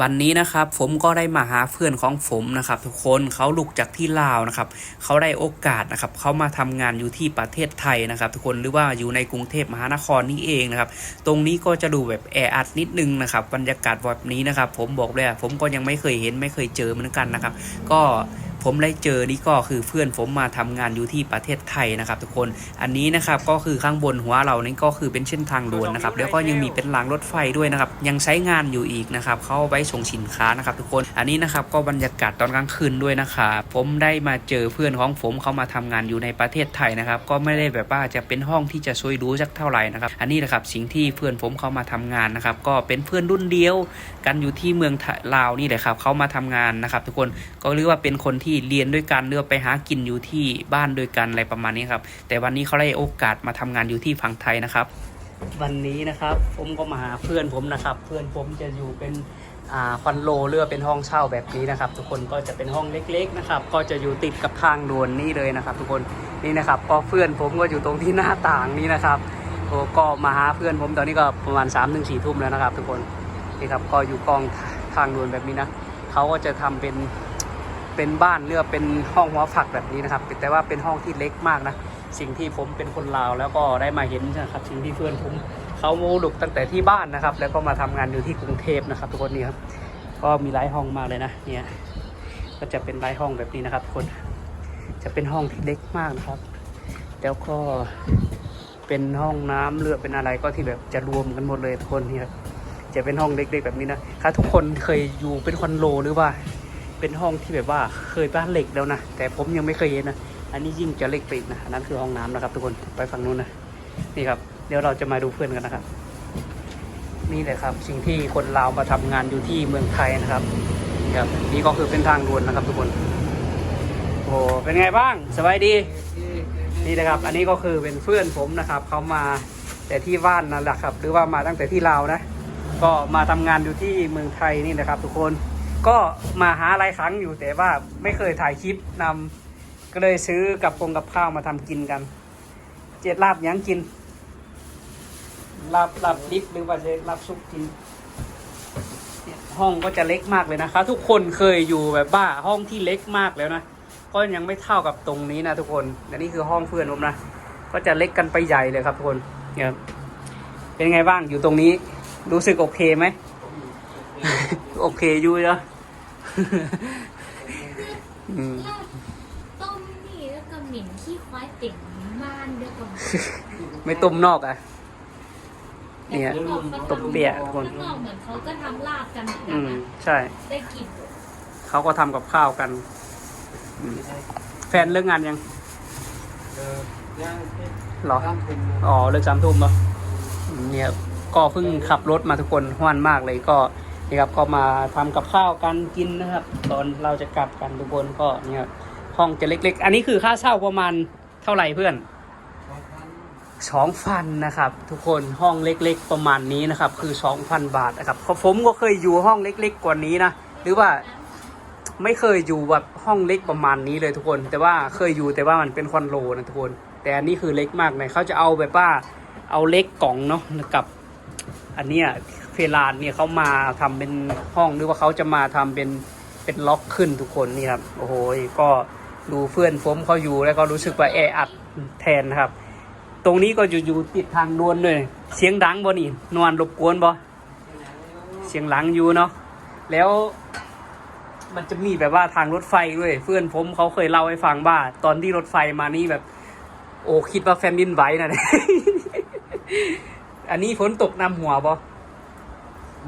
วันนี้นะครับผมก็ได้มาหาเพื่อนของผมนะครับทุกคนเขาลุกจากที่ลาวนะครับเขาได้โอกาสนะครับเขามาทำงานอยู่ที่ประเทศไทยนะครับ ทุกคนหรือว่าอยู่ในกรุงเทพมหานครนี่เองนะครับตรงนี้ก็จะดูแบบแออัดนิดนึงนะครับบรรยากาศแบบนี้นะครับ ผมบอกเลยผมก็ยังไม่เคยเห็นไม่เคยเจอเหมือนกันนะครับ ก็ ผมได้เจอนี่ก็คือเพื่อนผมมาทำงานอยู่ที่ประเทศไทยนะครับ ทุกคนอันนี้นะครับก็คือข้างบนหัวเรานี่ก็คือเป็นเส้นทางด่วนนะครับแล้วก็ยังมีเป็นรางรถไฟด้วยนะครับยังใช้งานอยู่อีกนะครับเขาเอาไว้ส่งสินค้านะครับ ทุกคนอันนี้นะครับก็บรรยากาศตอนกลางคืนด้วยนะครับผมได้มาเจอเพื่อนของผมเขามาทำงานอยู่ในประเทศไทยนะครับก็ไม่ได้แบบว่าจะเป็นห้องที่จะช่วยดูสักเท่าไหร่นะครับอันนี้นะครับสิ่งที่เพื่อนผมเขามาทำงานนะครับก็เป็นเพื่อนรุ่นเดียวกันอยู่ที่เมืองไทยลาวนี่แหละครับเขามาทำงานนะครับ ทุกคนก็เรียกว่าเป็นคนที่เรียนด้วยกันเรือไปหากินอยู่ที่บ้านด้วยกันอะไรประมาณนี้ครับ แต่วันนี้เขาได้โอกาสมาทำงานอยู่ที่ฝั่งไทยนะครับ วันนี้นะครับผมก็มาหาเพื่อนผมนะครับ เพื่อนผมจะอยู่เป็นคอนโดเรือเป็นห้องเช่าแบบนี้นะครับ ทุกคนก็จะเป็นห้องเล็กๆนะครับ ก็จะอยู่ติดกับทางด่วนนี่เลยนะครับ ทุกคนนี่นะครับก็เพื่อนผมก็อยู่ตรงที่หน้าต่างนี้นะครับโอ้ก็มาหาเพื่อนผมตอนนี้ก็ประมาณ3ามถึงสี่ทุ่มแล้วนะครับ ทุกคนนี่ครับก็อยู่กองทางด่วนแบบนี้นะเขาก็จะทำเป็น เป็นบ้านเรือเป็นห้องหัวฝักแบบนี้นะครับ แต่ว่าเป็นห้องที่เล็กมากนะ สิ่งที่ผมเป็นคนลาวแล้วก็ได้มาเห็นนะครับ สิ่งที่เพื่อนผมเขาโมลุกตั้งแต่ที่บ้านนะครับ แล้วก็มาทำงานอยู่ที่กรุงเทพนะครับ ทุกคนนี่ครับ ก็มีหลายห้องมากเลยนะ เนี่ย ก็จะเป็นหลายห้องแบบนี้นะครับคน จะเป็นห้องที่เล็กมากนะครับ แล้วก็เป็นห้องน้ำเรือเป็นอะไรก็ที่แบบจะรวมกันหมดเลยทุกคนนี่ครับจะเป็นห้องเล็กๆแบบนี้นะถ้าทุกคนเคยอยู่เป็นคอนโดหรือว่า เป็นห้องที่แบบว่าเคยบ้านเหล็กแล้วนะแต่ผมยังไม่เคยเห็นนะอันนี้ยิ่งจะเล็กปอีกนะอันนั้นคือห้องน้ำนะครับ ทุกคนไปฝั่งนู้นนะนี่ครับ เดี๋ยวเราจะมาดูเพื่อนกันนะครับนี่แหละครับ สิ่งที่คนลาวมาทำงานอยู่ที่เมืองไทยนะครับนี่ครับนี่ก็คือเป็นทางด่วนนะครับ ทุกคนโอ้เป็นไงบ้างสบายดีนี่นะครับ อันนี้ก็คือเป็นเพื่อนผมนะครับเขามาแต่ที่บ้านนั่นแหละครับ หรือว่ามาตั้งแต่ที่ลาวนะ ก็มาทำงานอยู่ที่เมืองไทยนี่นะครับ ทุกคน ก็มาหาหลายครั้งอยู่แต่ว่าไม่เคยถ่ายคลิปนำก็เลยซื้อกับกงกับข้าวมาทำกินกัน เจ็ดลาบหยังกินลาบลาบดิบหรือว่าจะลาบซุปกินเนี่ยห้องก็จะเล็กมากเลยนะครับทุกคนเคยอยู่แบบบ้าห้องที่เล็กมากแล้วนะก็ยังไม่เท่ากับตรงนี้นะทุกคนและนี่คือห้องเพื่อนผมนะก็จะเล็กกันไปใหญ่เลยครับทุกคนเนี่ยเป็นไงบ้างอยู่ตรงนี้รู้สึกโอเคไหม โอเค อยู่เนาะอืมต้มนี่แล้วก็หมิ่นขี้ควายเต็มบ้านด้วยก่อนไม่ต้มนอกอะ เนี่ยต้มเปี๊ยะทุกคนข้างนอกเหมือนเขาก็ทำลาบกันเหมือนกัอืนม นะใช่ ได้กลิ่นเขาก็ทำกับข้าวกันอืมแฟนเลิกงานยังเหรอ อ๋อเลิกสามทุ่มเหรออืมเนี่ย ก็เพิ่งขับรถมาทุกคนห้วนมากเลยก็ นี่ครับก็มาทำกับข้าวกันกินนะครับ ตอนเราจะกลับกันทุกคนก็เนี่ยห้องจะเล็ก ๆ อันนี้คือค่าเช่าประมาณเท่าไหร่เพื่อนสองพันนะครับ ทุกคนห้องเล็ก ๆ ประมาณนี้นะครับ คือสองพันบาทนะครับเพราะผมก็เคยอยู่ห้องเล็ก ๆ กว่านี้นะหรือว่าไม่เคยอยู่แบบห้องเล็กประมาณนี้เลยทุกคน แต่ว่าเคยอยู่แต่ว่ามันเป็นคอนโดนะทุกคน แต่อันนี้คือเล็กมากเลยเขาจะเอาแบบว่าเอาเล็กกล่องเนาะกับ อันเนี้ย เพลานเนี่ยเขามาทำเป็นห้องหรือว่าเขาจะมาทำเป็นเป็นล็อกขึ้นทุกคนนี่ครับโอ้โหก็ดูเพื่อนผมเขาอยู่แล้วก็รู้สึกว่าแออัดแทนนะครับ ตรงนี้ก็อยู่อยู่ติดทางนวลเลยเสียงดังบ่นี่นวลรบกวนบ่เสียงหลังอยู่เนาะแล้วมันจะมีแบบว่าทางรถไฟด้วย เพื่อนผมเขาเคยเล่าให้ฟังว่าตอนที่รถไฟมานี่แบบ โอ้คิดว่าแฟนดินไหวนะ อันนี้ฝนตกนำหัวบ่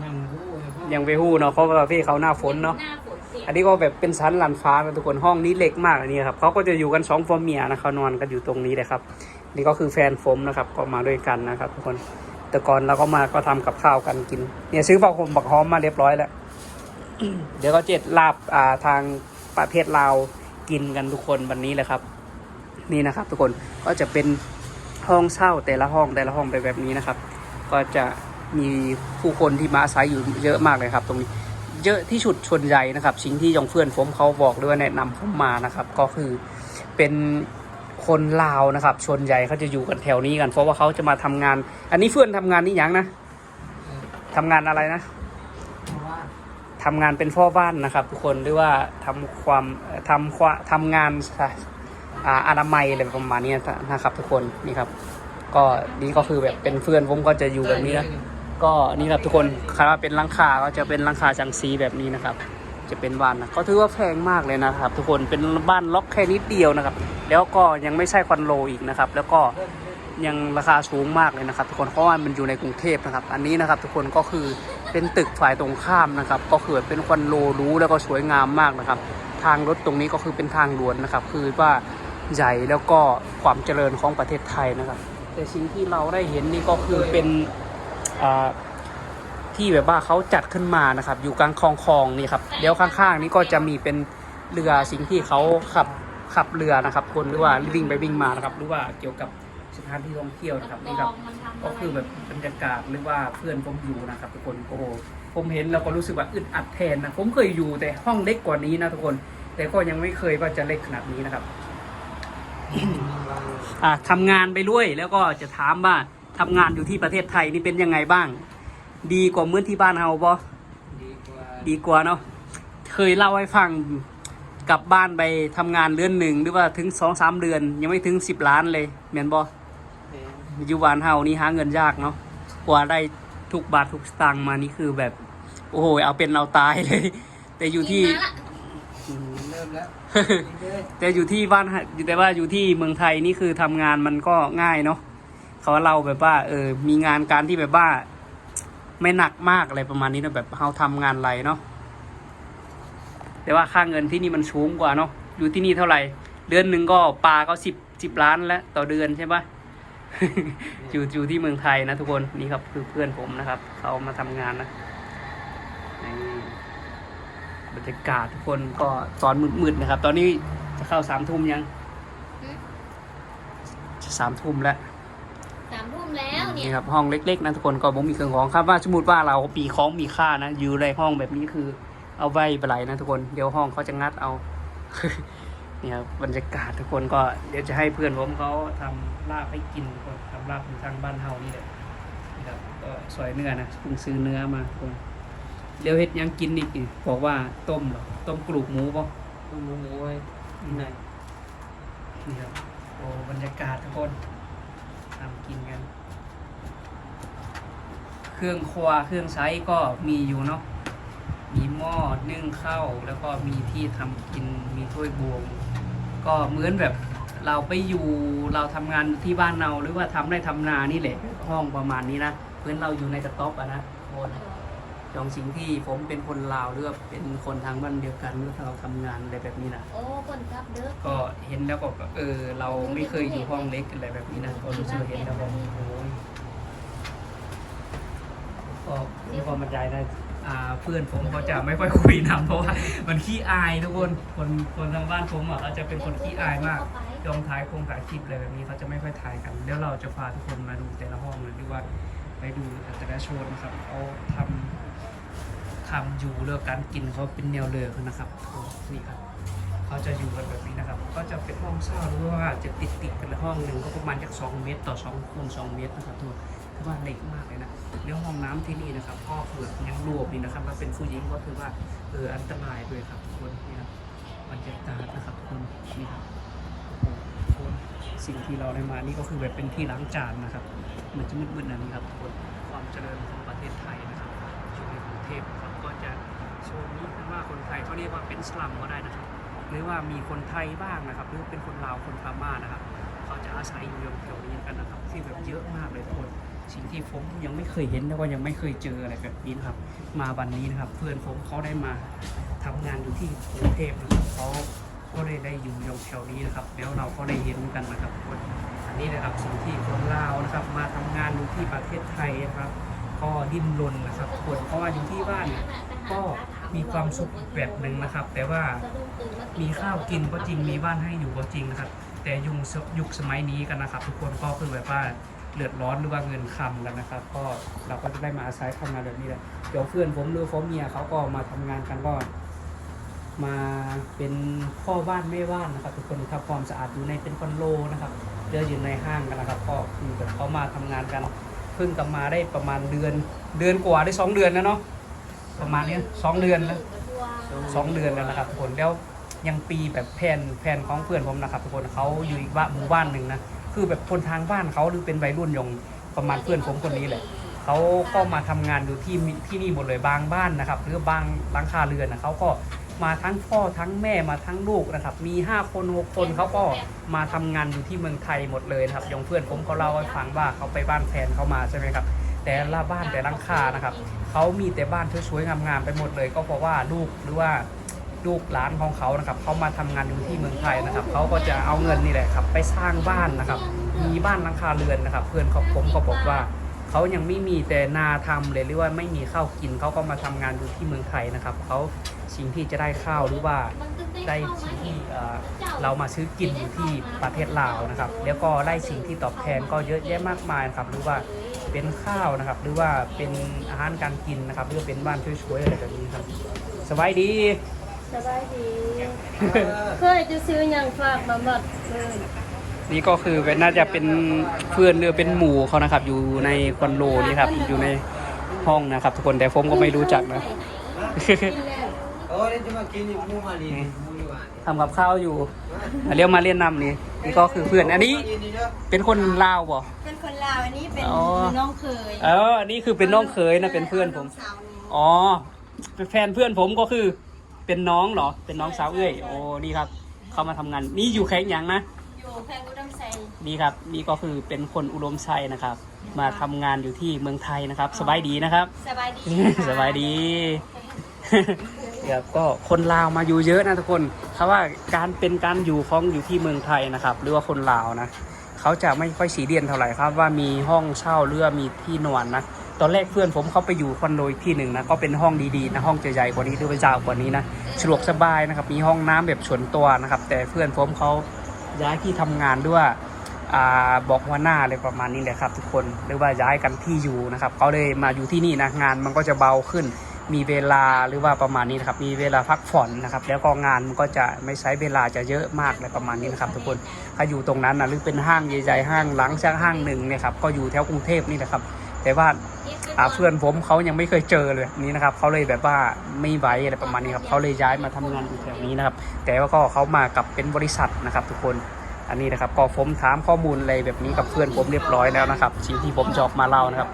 ยังรู้เลยพ่อยังไปหู้เนาะเพราะว่าประเภทเขาหน้าฝนเนาะ หน้าฝนเสียอันนี้ก็แบบเป็นชั้นลานฟ้านะทุกคนห้องนี้เล็กมากอันนี้ครับเขาก็จะอยู่กันสองฟอร์เมียนะเขานอนกันอยู่ตรงนี้เลยครับนี่ก็คือแฟนผมนะครับก็มาด้วยกันนะครับ ทุกคนแต่ก่อนเราก็มาก็ทำกับข้าวกันกิน เนี่ยซื้อผักหอมบักหอมมาเรียบร้อยแล้ว เดี๋ยวก็เจ็ดลาบอ่าทางประเทศลาวกินกันทุกคนวันนี้เลยครับ นี่นะครับ ทุกคนก็จะเป็นห้องเช่าแต่ละห้องแต่ละห้องไปแบบนี้นะครับ ก็จะ มีผู้คนที่มาอาศัยอยู่เยอะมากเลยครับ ตรงนี้เยอะที่สุดชนใหญ่นะครับสิ่งที่ยองเพื่อนผมเขาบอกด้วยแนะนำผมมานะครับ ก็คือเป็นคนลาวนะครับ ชนใหญ่เขาจะอยู่กันแถวนี้กัน เพราะว่าเขาจะมาทำงาน อันนี้เพื่อนทำงานนี่ยังนะทำงานอะไรนะเพราะว่าทำงานเป็นพ่อบ้านนะครับ ทุกคนหรือว่าทำความทำความทำงานอาอนามัยอะไรประมาณนี้นะครับ ทุกคนนี่ครับ ก็นี่ก็คือแบบเป็นเพื่อนผมก็จะอยู่แบบนี้นะ ก็นี่ครับทุกคนคาว่าเป็นลังคาก็จะเป็นลังคาจังซีแบบนี้นะครับ จะเป็นบ้านนะก็ถือว่าแพงมากเลยนะครับ ทุกคนเป็นบ้านล็อกแค่นิดเดียวนะครับ แล้วก็ยังไม่ใช่คอนโดอีกนะครับ แล้วก็ยังราคาสูงมากเลยนะครับ ทุกคนเพราะว่ามันอยู่ในกรุงเทพนะครับ อันนี้นะครับ ทุกคนก็คือเป็นตึกฝ่ายตรงข้ามนะครับ ก็คือเป็นคอนโดรู้แล้วก็สวยงามมากนะครับ ทางรถตรงนี้ก็คือเป็นทางด่วนนะครับ คือว่าใหญ่แล้วก็ความเจริญของประเทศไทยนะครับ แต่สิ่งที่เราได้เห็นนี่ก็คือเป็น ที่แบบว่าเขาจัดขึ้นมานะครับ อยู่กลางคลองคลองนี่ครับเดี๋ยวข้างๆ นี้ก็จะมีเป็นเรือสิ่งที่เขาขับขับเรือนะครับ คนหรือว่าวิ่งไปวิ่งมานะครับ หรือว่าเกี่ยวกับสถานที่ท่องเที่ยวนะครับนี่ครับมันทำะไรก็คือแบบบรรยากาศหรือว่าเพื่อนผมอยู่นะครับทุกคนโอ้โหผมเห็นแล้วก็รู้สึกว่าอึดอัดแทนนะผมเคยอยู่แต่ห้องเล็กกว่านี้นะทุกคน แต่ก็ยังไม่เคยว่าจะเล็กขนาดนี้นะครับอะทำงานไปด้วยแล้วก็จะถามว่า ทำงานอยู่ที่ประเทศไทยนี่เป็นยังไงบ้าง ดีกว่าเมื่อที่บ้านเฮาบ่ดีกว่าดีกว่าเนาะเคยเล่าให้ฟังกลับบ้านไปทำงานเดือนหนึ่งหรือว่าถึงสองสามเดือน ยังไม่ถึงสิบล้านเลยแม่นบ่แพงอยู่บ้านเฮานี่หาเงินยากเนาะกว่าได้ทุกบาททุกสตางค์มานี่คือแบบ โอ้โหเอาเป็นเอาตายเลย แต่อยู่ที่ กินมาละอืมเริ่มแล้วดีเลยแต่อยู่ที่บ้านแต่ว่าอยู่ที่เมืองไทยนี่คือทำงานมันก็ง่ายเนาะ เขาเราแบบว่าเออมีงานการที่แบบว่า ไม่หนักมากอะไรประมาณนี้นะแบบเราทำงานไรเนาะแต่ว่าค่าเงินที่นี่มันสูงกว่าเนาะอยู่ที่นี่เท่าไหร่ เดือนหนึ่งก็ปลาก็สิบสิบล้านแล้วต่อเดือนใช่ปะอยู่อยู่ที่เมืองไทยนะทุกคนนี่ครับคือเพื่อนผมนะครับเขามาทำงานนะนี่บรรยากาศทุกคนก็ตอนมืดๆนะครับ ตอนนี้จะเข้าสามทุ่มยังจะสามทุ่มแล้ว สามทุ่มแล้วเนี่ยนี่ครับห้องเล็กๆนะทุกคนก็บ่มีเครื่องของครับว่าสมมติว่าเราปีของมีค่านะอยู่ในห้องแบบนี้คือ เอาไว้ไปไหลนะทุกคนเดี๋ยวห้องเขาจะงัดเอาเนี่ยครับบรรยากาศทุกคนก็เดี๋ยวจะให้เพื่อนผมเขาทำลาบให้กินคนทำลาบอยู่ทางบ้านเฮานี่แหละนะครับก็สวยเนื้อนะเพิ่งซื้อเนื้อมาทุกคนเดี๋ยวเฮ็ดหยังกินอีกนี่บอกว่าต้มเหรอต้มกรูกหมูป่ะต้องหมูหมูไว้ที่ไหนนี่ครับโอ้บรรยากาศทุกคน ทำกินกัน เครื่องครัวเครื่องใช้ก็มีอยู่เนาะ มีหม้อนึ่งข้าวแล้วก็มีที่ทำกิน มีถ้วยบวง ก็เหมือนแบบเราไปอยู่เราทำงานที่บ้านเราหรือว่าทำได้ทำนานี่แหละห้องประมาณนี้นะเพื่อนเราอยู่ในกระต๊อบอะนะโอน จองสิ่งที่ผมเป็นคนลาวหรือว่าเป็นคนทางบ้านเดียวกันหรือเราทำงานอะไรแบบนี้นะโอ้คนกลับเด้อก็เห็นแล้วก็แบบเออเราไม่เคยอยู่ห้องเล็กอะไรแบบนี้นะก็รู้สึกเห็นแล้วก็โอ้ยก็มีความบรรยายนะอ่าเพื่อนผมเขาจะไม่ค่อยคุยนำเพราะว่ามันขี้อายทุกคนคนคนทางบ้านผมอะเขาจะเป็นคนขี้อายมาก ยอมถ่ายคงถ่ายคลิปอะไรแบบนี้เขาจะไม่ค่อยถ่ายกันเดี๋ยวเราจะพาทุกคนมาดูแต่ละห้องเลยดีว่า ไปดูแต่ละโชนนะครับเขาทำทำอยู่เรื่องการกินเขาเป็นแนวเลือกนะครับนี่ครับเขาจะอยู่กันแบบนี้นะครับ ก็จะเป็นห้องเช่าหรือว่าจะติดติดกันลยห้องหนึ่งก็ประมาณจาก2เมตร ต่อ2คูณ2เมตรนะครับทุกคนคือว่าเล็กมากเลยนะเรื่องห้องน้ำที่นี่นะครับก็คือยังรวมนี่นะครับถ้าเป็นผู้หญิงก็ถือว่าเอออันตรายด้วยครับทุกคนนี่ครับบรรยากาศนะครับทุกคนนี่ครับ คนสิ่งที่เราได้มานี่ก็คือแบบเป็นที่ล้างจานนะครับ มันจะมืดๆนะนี่ครับทุกคนความเจริญของประเทศไทยนะครับอยู่ในกรุงเทพนะครับก็จะโซนนี้คือว่าคนไทยเขาเรียกว่าเป็นสลัมก็ได้นะครับ หรือว่ามีคนไทยบ้างนะครับ หรือเป็นคนลาวคนพม่านะครับเขาจะอาศัยอยู่แถวนี้กันนะครับที่แบบเยอะมากเลยทุกคนสิ่งที่ผมยังไม่เคยเห็นแล้วก็ยังไม่เคยเจออะไรแบบนี้นะครับ มาวันนี้นะครับ เพื่อนผมเขาได้มาทำงานอยู่ที่กรุงเทพนะครับเขา ก็ได้ได้อยู่ยงแถวนี้นะครับ แล้วเราก็ได้เห็นกันนะครับคนอันนี้นะครับสิ่งที่คนลาวนะครับ มาทำงานอยู่ที่ประเทศไทยนะครับ ก็ดิ้นรนนะครับทุกคนเพราะว่าอยู่ที่บ้านก็มีความสุขแบบหนึ่งนะครับ แต่ว่ามีข้าวกินก็จริงมีบ้านให้อยู่ก็จริงนะครับ แต่ยุคยุคสมัยนี้กันนะครับ ทุกคนก็คือแบบว่าเดือดร้อนหรือว่าเงินคำกันนะครับ ก็เราก็จะได้มาอาศัยทำงานแบบนี้แหละเดี๋ยวเพื่อนผมหรือผมเมียเขาก็มาทำงานกันก็ มาเป็นพ่อบ้านแม่บ้านนะครับทุกคนทำความสะอาดอยู่ในเป็นคอนโดนะครับเดินอยู่ในห้างกันนะครับก็คือแบบเขามาทำงานกันเพิ่งกลับมาได้ประมาณเดือนเดือนกว่าได้สองเดือนนะเนาะประมาณนี้สองเดือนแล้วสองเดือนแล้วนะครับทุกคนแล้วยังปีแบบแผนแผนของเพื่อนผมนะครับทุกคนเขาอยู่อีกบ้านหมู่บ้านหนึ่งนะคือแบบคนทางบ้านเขาหรือเป็นวัยรุ่นอยงประมาณเพื่อนผมคนนี้แหละเขาก็มาทำงานอยู่ที่ที่นี่หมดเลยบางบ้านนะครับ หรือบางหลังคาเรือนนะเขาก็ มาทั้งพ่อทั้งแม่มาทั้งลูกนะครับ มี 5 คน6คนเขาก็มาทำงานอยู่ที่เมืองไทยหมดเลยนะครับยงเพื่อนผมเขาเล่าให้ฟังว่าเขาไปบ้านแฟนเขามาใช่ไหมครับ แต่ละบ้านแต่ลังคานะครับเขามีแต่บ้านสวยๆงามๆไปหมดเลย ก็เพราะว่าลูกหรือว่าลูกหลานของเขานะครับเขามาทำงานอยู่ที่เมืองไทยนะครับเขาก็จะเอาเงินนี่แหละครับ ไปสร้างบ้านนะครับ มีบ้านหลังคาเรือนนะครับ เพื่อนของผมก็บอกว่าเขายังไม่มีแต่นาทำเลยหรือว่าไม่มีข้าวกินเขาก็มาทำงานอยู่ที่เมืองไทยนะครับเขา สิ่งที่จะได้ข้าวหรือว่าได้สิ่งที่เอ่อเรามาซื้อกินอยู่ที่ประเทศลาวนะครับ แล้วก็ได้สิ่งที่ตอบแทนก็เยอะแยะมากมายนะครับหรือว่าเป็นข้าวนะครับ หรือว่าเป็นอาหารการกินนะครับ หรือว่าเป็นบ้านช่วยๆอะไรแบบนี้ครับสบายดีสบายดีเคยจะซื้อหยังฝากมาหมดเลยนี่ก็คือเป็นน่าจะเป็นเพื่อนหรือเป็นหมู่เขานะครับ อยู่ในคอนโดนี่ครับอยู่ในห้องนะครับ ทุกคนแต่ผมก็ไม่รู้จักนะ กินแล้วโอ้ยจะมากินหมูมาลีหมูดีกว่าทำกับข้าวอยู่อะเรียกมาเล่นนำนี่นี่ก็คือเพื่อนอันนี้เป็นคนลาวบ่ เป็นคนลาวอันนี้เป็นอ๋อ น้องเคยเอออันนี้คือเป็นน้องเขยนะเป็นเพื่อนผมงสาวนี่อ๋อเป็นแฟนเพื่อนผมก็คือเป็นน้องเหรอ เป็นน้องสาวเอ้ยโอ้นี่ครับ เขามาทำงาน นี่อยู่แข่งยังนะ อยู่แพงอุดมไซนี่ครับ นี่ก็คือเป็นคนอุดมชัยนะครับ มาทำงานอยู่ที่เมืองไทยนะครับ สบายดีนะครับ สบายดีสบายดี ครับก็คนลาวมาอยู่เยอะนะทุกคนเขาว่าการเป็นการอยู่ของอยู่ที่เมืองไทยนะครับ หรือว่าคนลาวนะเขาจะไม่ค่อยสีเดียนเท่าไหร่ครับ ว่ามีห้องเช่าหรือมีที่นอนนะตอนแรกเพื่อนผมเขาไปอยู่คอนโดอีกที่หนึ่งนะก็เป็นห้องดีๆนะห้องจะใหญ่กว่านี้หรือว่ายาวกว่านี้นะสะดวกสบายนะครับมีห้องน้ำแบบส่วนตัวนะครับ แต่เพื่อนผมเขาย้ายที่ทำงานด้วยอบอกหัวหน้าอะไรประมาณนี้แหละครับ ทุกคนหรือว่าย้ายกันที่อยู่นะครับเขาเลยมาอยู่ที่นี่นะงานมันก็จะเบาขึ้น มีเวลาหรือว่าประมาณนี้นะครับ มีเวลาพักผ่อนนะครับ แล้วก็งานมันก็จะไม่ใช้เวลาจะเยอะมากอะไรประมาณนี้นะครับ ทุกคนถ้าอยู่ตรงนั้นนะหรือเป็นห้างใหญ่ๆห้างหลังจากห้างหนึ่งเนี่ยครับก็อยู่แถวกรุงเทพนี่แหละครับ แต่ว่าเพื่อนผมเขายังไม่เคยเจอเลยนี้นะครับเขาเลยแบบว่าไม่ไหวอะไรประมาณนี้ครับเขาเลยย้ายมาทำงานอยู่แถวนี้นะครับ แต่ว่าก็เขามากับเป็นบริษัทนะครับ ทุกคนอันนี้นะครับก็ผมถามข้อมูลอะไรแบบนี้กับเพื่อนผมเรียบร้อยแล้วนะครับสิ่งที่ผมจออกมาเล่านะครับ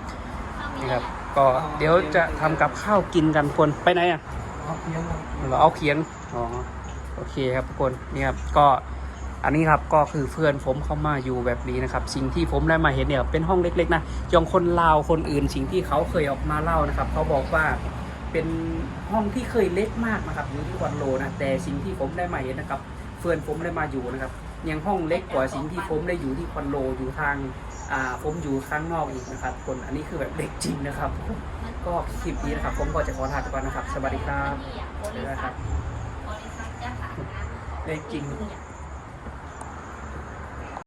นี่ครับ ก็เดี๋ยวจะทำกับข้าวกินกันทุกคนไปไหนอะเอาเพียงเราเอาเขียงอ๋อโอเคครับทุกคนนี่ครับก็อันนี้ครับก็คือเพื่อนผมเข้ามาอยู่แบบนี้นะครับ สิ่งที่ผมได้มาเห็นเนี่ยเป็นห้องเล็กๆนะยองคนลาวคนอื่น สิ่งที่เขาเคยออกมาเล่านะครับ เขาบอกว่าเป็นห้องที่เคยเล็กมากนะครับอยู่ที่คอนโดนะแต่สิ่งที่ผมได้มาเห็นนะครับ เพื่อนผมได้มาอยู่นะครับยังห้องเล็กกว่าสิ่งที่ผมได้อยู่ที่คอนโดอยู่ทางอ่า ผมอยู่ข้างนอกอีกนะครับคนอันนี้คือแบบเล็กจริงนะครับ ก็คลิปนี้นะครับ ผมก็จะขอลาไปก่อนนะครับ สวัสดีครับบริษัทบริษัทจะหาเล็กจริงเนี่ย